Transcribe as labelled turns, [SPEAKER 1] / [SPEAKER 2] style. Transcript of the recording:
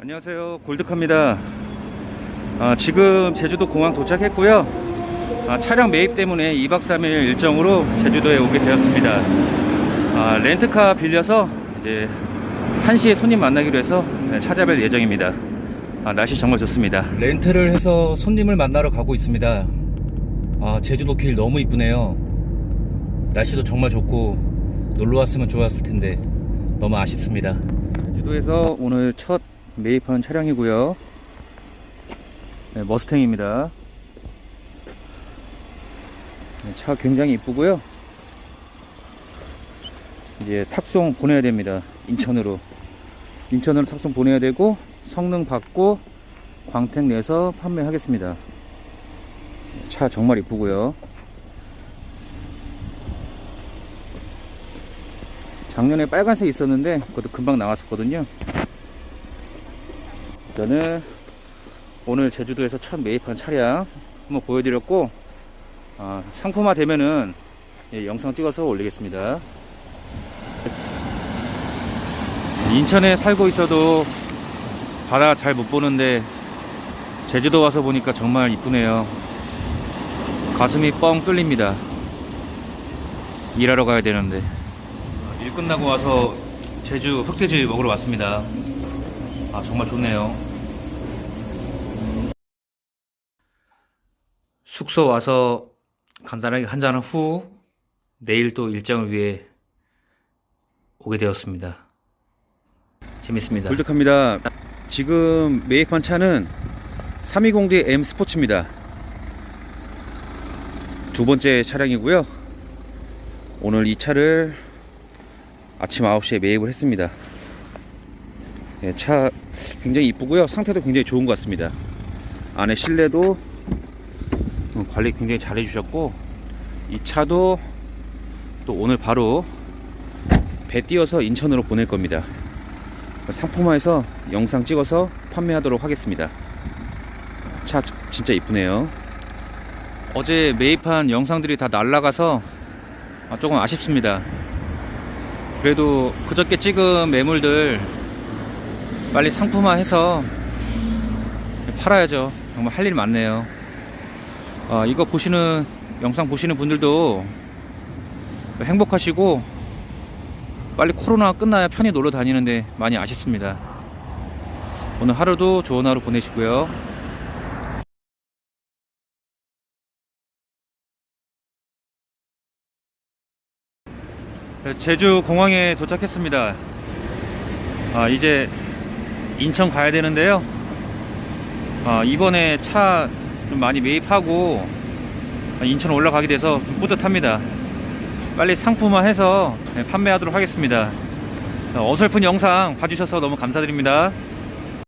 [SPEAKER 1] 안녕하세요. 골드카입니다. 아, 지금 제주도 공항 도착했고요. 아, 차량 매입 때문에 2박 3일 일정으로 제주도에 오게 되었습니다. 아, 렌트카 빌려서 이제 1시에 손님 만나기로 해서 네, 찾아뵐 예정입니다. 아, 날씨 정말 좋습니다. 렌트를 해서 손님을 만나러 가고 있습니다. 아, 제주도 길 너무 이쁘네요. 날씨도 정말 좋고 놀러 왔으면 좋았을 텐데 너무 아쉽습니다. 제주도에서 오늘 첫 매입한 차량이고요. 네, 머스탱입니다. 네, 차 굉장히 이쁘고요. 이제 탁송 보내야 됩니다. 인천으로. 인천으로 탁송 보내야 되고 성능 받고 광택 내서 판매하겠습니다. 차 정말 이쁘고요. 작년에 빨간색 있었는데 그것도 금방 나왔었거든요. 일단은 오늘 제주도에서 첫 매입한 차량 한번 보여드렸고 아, 상품화 되면은 예, 영상 찍어서 올리겠습니다. 인천에 살고 있어도 바다 잘 못 보는데 제주도 와서 보니까 정말 이쁘네요. 가슴이 뻥 뚫립니다. 일하러 가야 되는데 일 끝나고 와서 제주 흑돼지 먹으러 왔습니다. 아 정말 좋네요. 숙소 와서 간단하게 한잔한 후 내일 또 일정을 위해 오게 되었습니다. 재밌습니다. 골드카입니다. 지금 매입한 차는 320D M 스포츠입니다. 두 번째 차량이고요. 오늘 이 차를 아침 9시에 매입을 했습니다. 예, 차 굉장히 이쁘고요. 상태도 굉장히 좋은 것 같습니다. 안에 실내도 어, 관리 굉장히 잘 해주셨고 이 차도 또 오늘 바로 배 띄어서 인천으로 보낼 겁니다. 상품화해서 영상 찍어서 판매하도록 하겠습니다. 차 진짜 이쁘네요. 어제 매입한 영상들이 다 날라가서 아, 조금 아쉽습니다. 그래도 그저께 찍은 매물들 빨리 상품화해서 팔아야죠. 정말 할 일 많네요. 아, 이거 보시는 영상 보시는 분들도 행복하시고 빨리 코로나 끝나야 편히 놀러 다니는데 많이 아쉽습니다. 오늘 하루도 좋은 하루 보내시고요. 네, 제주 공항에 도착했습니다. 아, 이제 인천 가야 되는데요. 아, 이번에 차 좀 많이 매입하고 인천 올라가게 돼서 좀 뿌듯합니다. 빨리 상품화해서 네, 판매하도록 하겠습니다. 어설픈 영상 봐주셔서 너무 감사드립니다.